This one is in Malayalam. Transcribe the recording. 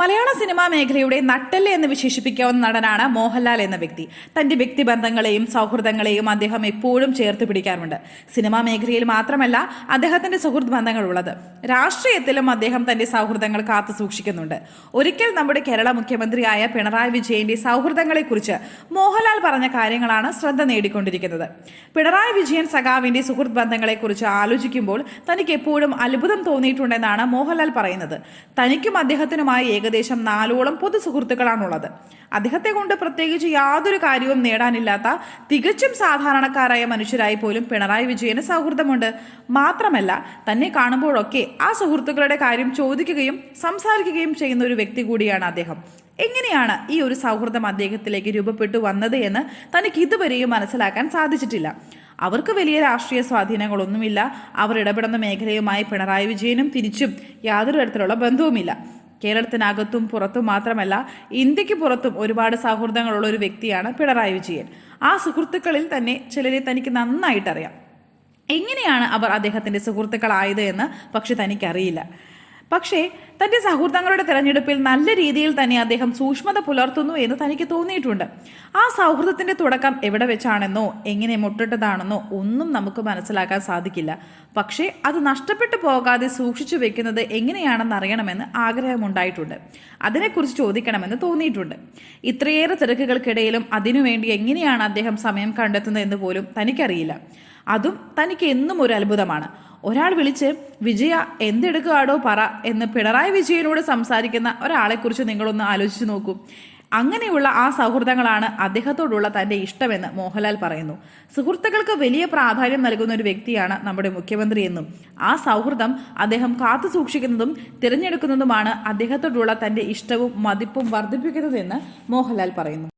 മലയാള സിനിമാ മേഖലയുടെ നട്ടല്ല എന്ന് വിശേഷിപ്പിക്കാവുന്ന നടനാണ് മോഹൻലാൽ എന്ന വ്യക്തി. തന്റെ വ്യക്തിബന്ധങ്ങളെയും സൗഹൃദങ്ങളെയും അദ്ദേഹം എപ്പോഴും ചേർത്ത് പിടിക്കാറുണ്ട്. സിനിമാ മേഖലയിൽ മാത്രമല്ല അദ്ദേഹത്തിന്റെ സുഹൃത്ത് ബന്ധങ്ങളുള്ളത്. രാഷ്ട്രീയത്തിലും അദ്ദേഹം തന്റെ സൗഹൃദങ്ങൾ കാത്തു സൂക്ഷിക്കുന്നുണ്ട്. ഒരിക്കൽ നമ്മുടെ കേരള മുഖ്യമന്ത്രിയായ പിണറായി വിജയന്റെ സൗഹൃദങ്ങളെക്കുറിച്ച് മോഹൻലാൽ പറഞ്ഞ കാര്യങ്ങളാണ് ശ്രദ്ധ നേടിക്കൊണ്ടിരിക്കുന്നത്. പിണറായി വിജയൻ സഖാവിന്റെ സുഹൃത്ത് ബന്ധങ്ങളെക്കുറിച്ച് ആലോചിക്കുമ്പോൾ തനിക്ക് എപ്പോഴും അത്ഭുതം തോന്നിയിട്ടുണ്ടെന്നാണ് മോഹൻലാൽ പറയുന്നത്. തനിക്കും അദ്ദേഹത്തിനുമായി ഏകദേശം നാലോളം പൊതു സുഹൃത്തുക്കളാണുള്ളത്. അദ്ദേഹത്തെ കൊണ്ട് പ്രത്യേകിച്ച് യാതൊരു കാര്യവും നേടാനില്ലാത്ത തികച്ചും സാധാരണക്കാരായ മനുഷ്യരായി പോലും പിണറായി വിജയന് സൗഹൃദമുണ്ട്. മാത്രമല്ല തന്നെ കാണുമ്പോഴൊക്കെ ആ സുഹൃത്തുക്കളുടെ കാര്യം ചോദിക്കുകയും സംസാരിക്കുകയും ചെയ്യുന്ന ഒരു വ്യക്തി കൂടിയാണ് അദ്ദേഹം. എങ്ങനെയാണ് ഈ ഒരു സൗഹൃദം അദ്ദേഹത്തിലേക്ക് രൂപപ്പെട്ടു വന്നത് എന്ന് തനിക്ക് ഇതുവരെയും മനസ്സിലാക്കാൻ സാധിച്ചിട്ടില്ല. അവർക്ക് വലിയ രാഷ്ട്രീയ സ്വാധീനങ്ങളൊന്നുമില്ല. അവർ ഇടപെടുന്ന മേഖലയുമായി പിണറായി വിജയനും തിരിച്ചും യാതൊരു തരത്തിലുള്ള ബന്ധവുമില്ല. കേരളത്തിനകത്തും പുറത്തും മാത്രമല്ല ഇന്ത്യയ്ക്ക് പുറത്തും ഒരുപാട് സൗഹൃദങ്ങളുള്ള ഒരു വ്യക്തിയാണ് പിണറായി വിജയൻ. ആ സുഹൃത്തുക്കളിൽ തന്നെ ചിലരെ തനിക്ക് നന്നായിട്ടറിയാം. എങ്ങനെയാണ് അവർ അദ്ദേഹത്തിന്റെ സുഹൃത്തുക്കളായത് എന്ന് പക്ഷെ തനിക്കറിയില്ല. പക്ഷേ തന്റെ സൗഹൃദങ്ങളുടെ തിരഞ്ഞെടുപ്പിൽ നല്ല രീതിയിൽ തന്നെ അദ്ദേഹം സൂക്ഷ്മത പുലർത്തുന്നു എന്ന് തനിക്ക് തോന്നിയിട്ടുണ്ട്. ആ സൗഹൃദത്തിന്റെ തുടക്കം എവിടെ വെച്ചാണെന്നോ എങ്ങനെ മുട്ടിട്ടതാണെന്നോ ഒന്നും നമുക്ക് മനസ്സിലാക്കാൻ സാധിക്കില്ല. പക്ഷേ അത് നഷ്ടപ്പെട്ടു പോകാതെ സൂക്ഷിച്ചു വെക്കുന്നത് എങ്ങനെയാണെന്ന് അറിയണമെന്ന് ആഗ്രഹമുണ്ടായിട്ടുണ്ട്. അതിനെക്കുറിച്ച് ചോദിക്കണമെന്ന് തോന്നിയിട്ടുണ്ട്. ഇത്രയേറെ തിരക്കുകൾക്കിടയിലും അതിനുവേണ്ടി എങ്ങനെയാണ് അദ്ദേഹം സമയം കണ്ടെത്തുന്നത് എന്ന് പോലും തനിക്കറിയില്ല. അതും തനിക്ക് എന്നും ഒരു അത്ഭുതമാണ്. ഒരാൾ വിളിച്ച് വിജയ എന്തെടുക്കുകയാടോ പറ എന്ന് പിണറായി വിജയനോട് സംസാരിക്കുന്ന ഒരാളെക്കുറിച്ച് നിങ്ങളൊന്ന് ആലോചിച്ച് നോക്കൂ. അങ്ങനെയുള്ള ആ സൗഹൃദങ്ങളാണ് അദ്ദേഹത്തോടുള്ള തന്റെ ഇഷ്ടമെന്ന് മോഹൻലാൽ പറയുന്നു. സുഹൃത്തുക്കൾക്ക് വലിയ പ്രാധാന്യം നൽകുന്ന ഒരു വ്യക്തിയാണ് നമ്മുടെ മുഖ്യമന്ത്രി എന്നും. ആ സൗഹൃദം അദ്ദേഹം കാത്തു സൂക്ഷിക്കുന്നതും തിരഞ്ഞെടുക്കുന്നതുമാണ് അദ്ദേഹത്തോടുള്ള തന്റെ ഇഷ്ടവും മതിപ്പും വർദ്ധിപ്പിക്കുന്നതെന്ന് മോഹൻലാൽ പറയുന്നു.